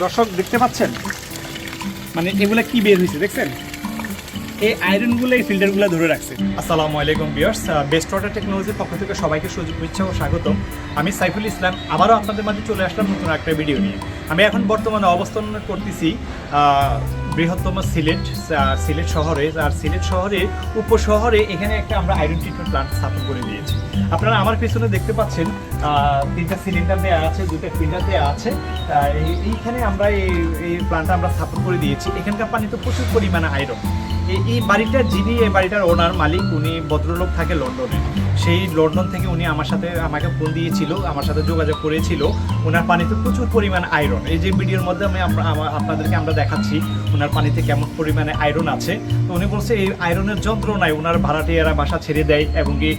দর্শক দেখতে পাচ্ছেন? মানে এগুলা কি বের হয়েছে দেখছেন? এই আয়রনগুলো এই ফিল্টারগুলো ধরে রাখছে। আসসালামু আলাইকুম বিয়ার্স বেস্ট ওয়াটার টেকনোলজির পক্ষ থেকে সবাইকে শুভেচ্ছা ও স্বাগতম। আমি সাইফুল ইসলাম। আবারও আপনাদের মাঝে চলে আসলাম নতুন একটা ভিডিও নিয়ে। আমি এখন বর্তমানে অবস্থান করতেছি বৃহত্তম সিলেট সিলেট শহরে, আর সিলেট শহরে, উপশহরে এখানে একটা আমরা আয়রন ট্রিটমেন্ট প্লান্ট স্থাপন করে দিয়েছি। আপনারা আমার পিছনে দেখতে পাচ্ছেন তিনটা সিলিন্ডার দেওয়া আছে দুটো ফিল্টার দেওয়া আছে। এইখানে আমরা এই এই প্লান্টটা আমরা স্থাপন করে দিয়েছি। এখানকার পানিতে প্রচুর পরিমাণে আয়রন এই বাড়িটা যিনি, এই বাড়িটার ওনার মালিক, উনি ভদ্রলোক থাকে লন্ডনে। সেই লন্ডন থেকে উনি আমার সাথে আমাকে ফোন দিয়েছিল, আমার সাথে যোগাযোগ করেছিল। ওনার পানিতে প্রচুর পরিমাণে আয়রন এই যে ভিডিওর মধ্যে আমি, আপনাদেরকে আমরা দেখাচ্ছি ওনার পানিতে কেমন পরিমাণে আয়রন আছে। তো উনি বলছে, এই আয়রনের যন্ত্রণায় ওনার ভাড়াটিয়ারা বাসা ছেড়ে দেয় এবং কি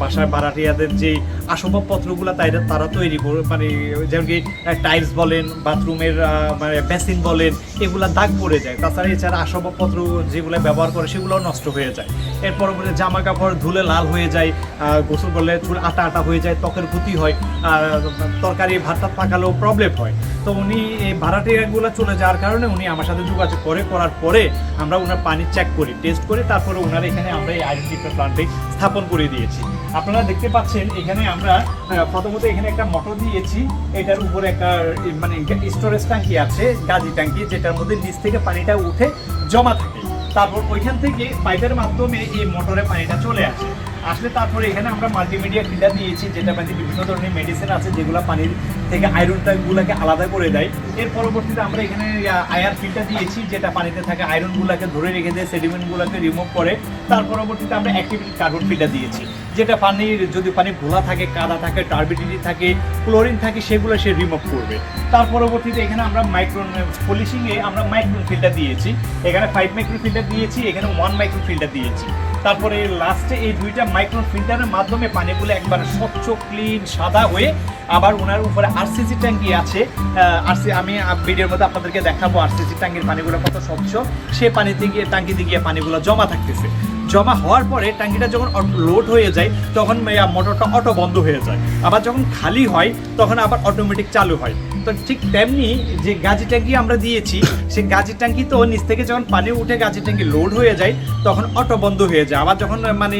বাসার ভাড়াটিয়াদের যে আসবাবপত্রগুলো তাই তারা তৈরি করে মানে যেমন কি টাইলস বলেন বাথরুমের মানে বেসিন বলেন, এগুলা দাগ পড়ে যায়। তাছাড়া এছাড়া আসবাবপত্র যেগুলো ব্যবহার করে সেগুলো নষ্ট হয়ে যায়। এর পরবর্তী জামা কাপড় ধুলে লাল হয়ে যায়। গোসল করলে চুল আটা আটা হয়ে যায়, ত্বকের ক্ষতি হয়, আর তরকারি ভাতটা পাকালেও প্রবলেম হয়। তো উনি এই ভাড়াটিয়াগুলো চলে যাওয়ার কারণে উনি আমার সাথে যোগাযোগ করে, করার পরে আমরা ওনার পানি চেক করি টেস্ট করি, তারপরে ওনার এখানে আমরা এই আয়রন প্লান্টে স্থাপন করে দিয়েছি। আপনারা দেখতে পাচ্ছেন, এখানে আমরা প্রথমত এখানে একটা মোটর দিয়েছি, এটার উপরে একটা মানে স্টোরেজ ট্যাঙ্কি আছে, গাজি ট্যাঙ্কি যেটার মধ্যে নিচ থেকে পানিটা উঠে জমা থাকে। তারপর ওইখান থেকে পাইপের মাধ্যমে এই মোটরে পানিটা চলে আসে। আসলে তারপরে এখানে আমরা মাল্টিমিডিয়া ফিল্টার দিয়েছি, যেটা পানিতে বিভিন্ন ধরনের মেডিসিন আছে, যেগুলো পানির থেকে আয়রনটাগুলোকে আলাদা করে দেয়। এর পরবর্তীতে আমরা এখানে আয়ার ফিল্টার দিয়েছি, যেটা পানিতে থাকে আয়রনগুলোকে ধরে রেখে দেয় সেডিমেন্টগুলোকে রিমুভ করে। তার পরবর্তীতে আমরা অ্যাক্টিভিটি কার্বন ফিল্টার দিয়েছি। যেটা পানির, যদি পানি ঘোলা থাকে, কাদা থাকে টার্বিডিটি থাকে ক্লোরিন থাকে, সেগুলো সে রিমুভ করবে। তার পরবর্তীতে এখানে আমরা মাইক্রোন পলিশিংয়ে আমরা মাইক্রোন ফিল্টার দিয়েছি। এখানে ফাইভ মাইক্রো ফিল্টার দিয়েছি, এখানে ওয়ান মাইক্রো ফিল্টার দিয়েছি। তারপরে লাস্টে এই দুইটা মাইক্রো ফিল্টারের মাধ্যমে পানিগুলো একবার স্বচ্ছ ক্লিন সাদা হয়ে আবার ওনার উপরে আরসিসি ট্যাঙ্কি আছে। আরসি আমি ভিডিওর মধ্যে আপনাদেরকে দেখাবো আরসিসি ট্যাঙ্কির পানিগুলো কত স্বচ্ছ। সে পানিতে গিয়ে, ট্যাঙ্কিতে গিয়ে পানিগুলো জমা থাকতেছে। জমা হওয়ার পরে ট্যাঙ্কিটা যখন লোড হয়ে যায়, তখন মোটরটা অটো বন্ধ হয়ে যায়। আবার যখন খালি হয়, তখন আবার অটোমেটিক চালু হয়। তো ঠিক তেমনি যে গাজি ট্যাঙ্কি আমরা দিয়েছি, সেই গাজি ট্যাঙ্কি তো নিচ থেকে যখন পানি উঠে গাজি ট্যাঙ্কি লোড হয়ে যায়, তখন অটো বন্ধ হয়ে যায়। আবার যখন মানে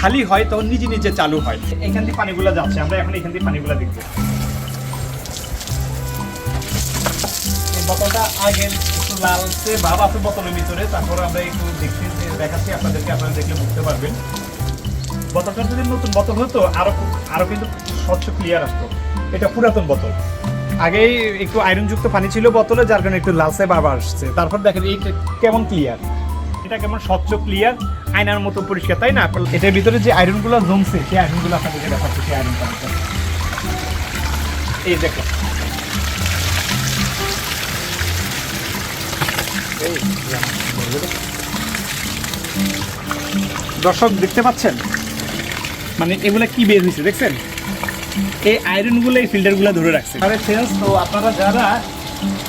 খালি হয়, তখন নিজে নিজে চালু হয়। এখান থেকে পানিগুলো যাচ্ছে। আমরা এখন এখান থেকে পানিগুলো দেখব। বোতলটা আগে একটু লালচে ভাব আছে বোতলের ভিতরে, তারপর আমরা একটু দেখছি দেখাচ্ছি আপনাদেরকে আপনারা দেখলে বুঝতে পারবেন বোতলটা যদি নতুন বোতল হতো আরও আরও কিন্তু স্বচ্ছ ক্লিয়ার আসতো এটা পুরাতন বোতল আগে একটু আয়রনযুক্ত পানি ছিল বোতলে যার কারণে একটু লালচে বাবা আসছে তারপর দেখেন এই কেমন ক্লিয়ার এটা কেমন স্বচ্ছ ক্লিয়ার আয়নার মতো পরিষ্কার তাই না এটার ভিতরে যে আয়রনগুলো জমছে সেই আয়রনগুলো আপনাদেরকে দেখাচ্ছে সেই আয়রন এই দেখো দর্শক দেখতে পাচ্ছেন? মানে এগুলা কি বের হয়েছে দেখছেন? এই আয়রনগুলো এই ফিল্টারগুলো ধরে রাখছে। আরে সেন্স তো আপনারা যারা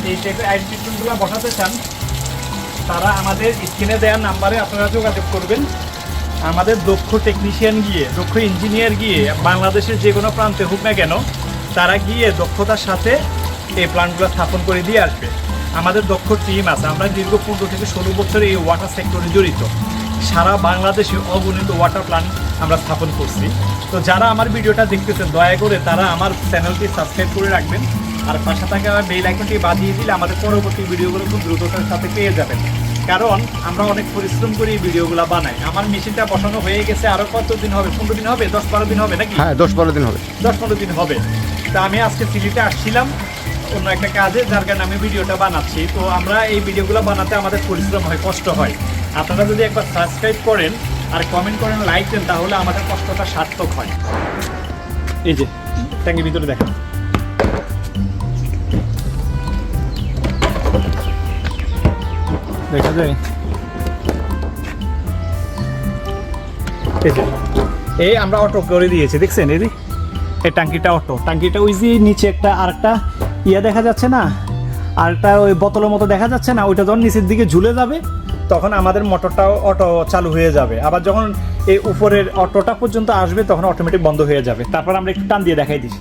এই টাইপের আয়রন ফিল্টারগুলো বসাতে চান তারা আমাদের স্ক্রিনে দেওয়ার নাম্বারে আপনারা যোগাযোগ করবেন। আমাদের দক্ষ টেকনিশিয়ান গিয়ে দক্ষ ইঞ্জিনিয়ার গিয়ে বাংলাদেশের যে কোনো প্রান্তে হোক না কেন তারা গিয়ে দক্ষতার সাথে এই প্ল্যান্টগুলো স্থাপন করে দিয়ে আসবে। আমাদের দক্ষ টিম আছে আমরা দীর্ঘ পনেরো থেকে ষোলো বছর এই ওয়াটার সেক্টরে জড়িত। সারা বাংলাদেশে অগণিত ওয়াটার প্ল্যান্ট আমরা স্থাপন করছি। তো যারা আমার ভিডিওটা দেখতেছেন দয়া করে তারা আমার চ্যানেলটি সাবস্ক্রাইব করে রাখবেন। আর পাশে থাকা বেল আইকনটি বাজিয়ে দিলে আমাদের পরবর্তী ভিডিওগুলো খুব দ্রুততার সাথে পেয়ে যাবেন। কারণ আমরা অনেক পরিশ্রম করে এই ভিডিওগুলো বানাই। আমার মেশিনটা বসানো হয়ে গেছে আরও কত দিন হবে? পনেরো দিন হবে? দশ বারো দিন হবে নাকি? হ্যাঁ দশ বারো দিন হবে। দশ পনেরো দিন হবে। তা আমি আজকে সিটিতে আসছিলাম অন্য একটা কাজে যার কারণে আমি ভিডিওটা বানাচ্ছি। তো আমরা এই ভিডিওগুলো বানাতে আমাদের পরিশ্রম হয় কষ্ট হয়। আপনারা যদি একবার সাবস্ক্রাইব করেন আর কমেন্ট করেন লাইক দেন, তাহলে আমাদের কষ্টটা সার্থক হয়। এই যে ট্যাঙ্কির ভিতরে দেখেন। দেখা যায়? এই আমরা অটো করে দিয়েছি, দেখছেন? এই এই টাঙ্কিটা অটো টাঙ্কিটা ওই যে নিচে একটা আর একটা ইয়ে দেখা যাচ্ছে না? আরেকটা ওই বোতলের মতো দেখা যাচ্ছে না? ওইটা যখন নিচের দিকে ঝুলে যাবে তখন আমাদের মোটরটাও অটো চালু হয়ে যাবে। আবার যখন এই উপরের অটোটা পর্যন্ত আসবে, তখন অটোমেটিক বন্ধ হয়ে যাবে। তারপর আমরা একটু টান দিয়ে দেখাই দিই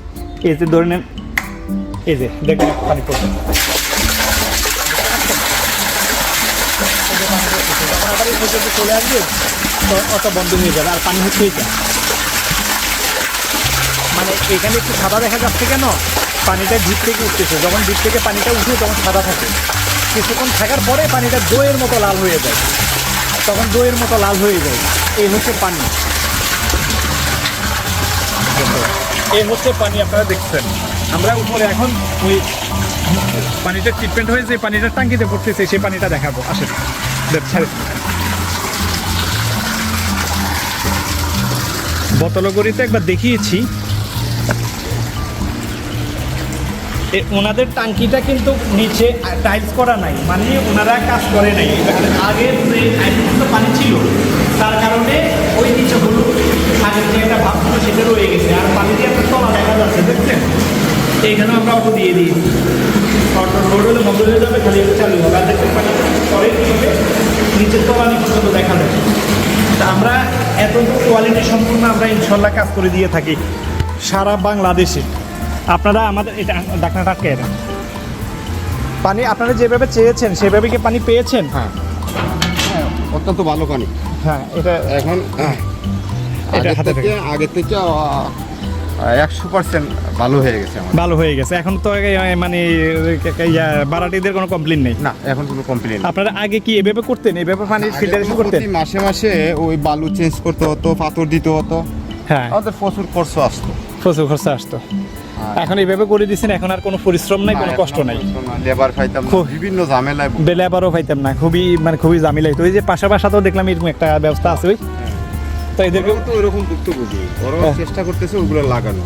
এই যে ধরে নেন, এই যে দেখুন পানি পড়ছে। চলে আসবে অত বন্ধ হয়ে যাবে। আর পানি হচ্ছে এইটা। মানে এখানে একটু সাদা দেখা যাচ্ছে কেন? পানিটা ডিপ থেকে উঠতেছে। যখন ডিপ থেকে পানিটা উঠে তখন সাদা থাকে। কিছুক্ষণ থাকার পরে পানিটা দইয়ের মতো লাল হয়ে যায়। তখন দইয়ের মতো লাল হয়ে যায়। এই হচ্ছে পানি। এই হচ্ছে পানি আপনারা দেখছেন। আমরা উপরে এখন ওই পানিটা ট্রিটমেন্ট হয়ে যে পানিটা টাঙ্কিতে পড়তেছে সেই পানিটা দেখাবো। আসেন। দেখ, একবার দেখিয়েছি। ওনাদের টাঙ্কিটা কিন্তু নিচে টাইলস করা নাই। মানে ওনারা কাজ করে নাই। আগের যে পানি ছিল, তার কারণে ওই নিচে হলু আগের যে একটা ভাব ছিল, সেটা রয়ে গেছে। আর পানি দিয়ে একটা তলা দেখা যাচ্ছে, দেখছেন? এইখানে আমরা অটো দিয়ে দিই অটো রোড হলে বন্ধ হয়ে যাবে, খালি চালু হবে। আর দেখতে পানি পরে কী হবে? নিচের তলানি পর্যন্ত দেখা যাবে। তা আমরা এত কোয়ালিটি সম্পূর্ণ আমরা ইনশাল্লাহ কাজ করে দিয়ে থাকি সারা বাংলাদেশে। আপনারা আমাদের এটা ডাকনাটা আটকে এটা? পানি আপনারা যেভাবে চেয়েছেন সেভাবে কি পানি পেয়েছেন? হ্যাঁ। অত্যন্ত ভালো পানি। হ্যাঁ এটা এখন এটা আগের হাতে থেকে আগের থেকে একশো পার্সেন্ট ভালো হয়ে গেছে ভালো হয়ে গেছে। এখন তো মানে বারাটিদের কোনো কমপ্লেন নেই? না এখন কোনো কমপ্লেন আপনারা আগে কি এভাবে করতেন? এভাবে পানি ফিল্টারেশন করতেন? মাসে মাসে ওই বালু চেঞ্জ করতে হতো পাথর দিতে হতো। হ্যাঁ। আমাদের প্রচুর খরচ আসতো। প্রচুর খরচা আসতো। এখন এইভাবে করে দিচ্ছেন এখন আর কোনো পরিশ্রম নাই কোনো কষ্ট নাই। লেবার খুব- বিভিন্ন ঝামেলায়। বেলে পাইতাম না খুবই মানে খুবই জামিলাই তো ওই যে পাশা পাশাতেও দেখলাম এরকম একটা ব্যবস্থা আছে ওই। তো এদেরকে তো ভুক্তভোগী ওরাও হ্যাঁ। চেষ্টা করতেছে ওগুলো লাগানো।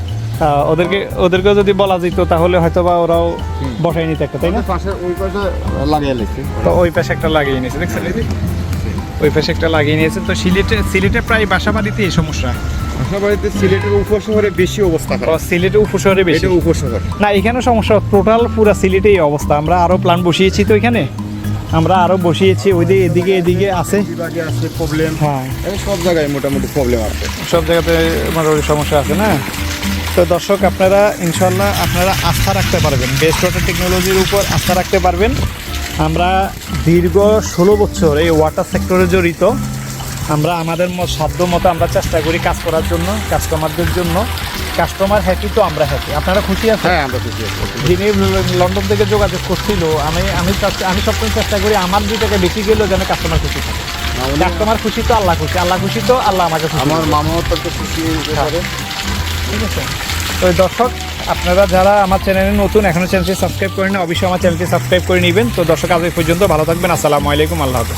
ওদেরকে ওদেরকেও যদি বলা যেত তাহলে হয়তো বা ওরাও বসাই নিত একটা তাই না? পাশে ওই পাশে লাগিয়ে তো ওই পাশে একটা লাগিয়ে নিয়েছে দেখছেন? ওই পাশে একটা লাগিয়ে নিয়েছে। তো সিলেটে সিলেটে প্রায় বাসা বাড়িতে এই সমস্যা। বাসা বাড়িতে সিলেটের উপশহরে বেশি অবস্থা খারাপ সিলেটে উপশহরে বেশি? এটা উপশহর না এখানে সমস্যা টোটাল পুরা সিলেটে এই অবস্থা। আমরা আরও প্ল্যান বসিয়েছি তো এখানে। আমরা আরও বসিয়েছি ওই দিকে এদিকে এদিকে আছে। বিভাগে আছে প্রবলেম হ্যাঁ। সব জায়গায় মোটামুটি প্রবলেম আছে। সব জায়গাতে মোটামুটি সমস্যা আছে না? তো দর্শক আপনারা ইনশাল্লাহ আপনারা আস্থা রাখতে পারবেন। বেস্ট ওয়াটার টেকনোলজির উপর আস্থা রাখতে পারবেন। আমরা দীর্ঘ ষোলো বছর এই ওয়াটার সেক্টরে জড়িত। আমরা আমাদের সাধ্য মতো আমরা চেষ্টা করি কাজ করার জন্য কাস্টমারদের জন্য। কাস্টমার হ্যাপি তো আমরা হ্যাপি আপনারা খুশি আছেন? হ্যাঁ আমরা খুশি আছি। যিনি লন্ডন থেকে যোগাযোগ করছিল আমি আমি আমি সবসময় চেষ্টা করি আমার দুই টাকা বেশি গেলেও যেন কাস্টমার খুশি থাকে। কাস্টমার খুশি তো আল্লাহ খুশি আল্লাহ খুশি তো আল্লাহ আমাকে খুশি আমার। মামাও তো খুশি হতে ঠিক আছে। তো দর্শক আপনারা যারা আমার চ্যানেলে নতুন এখনও চ্যানেলটি সাবস্ক্রাইব করেন অবশ্যই আমার চ্যানেলটি সাবস্ক্রাইব করে নেবেন। তো দর্শক আজ পর্যন্ত ভালো থাকবেন। আসসালামু আলাইকুম আল্লাহ হাফেজ।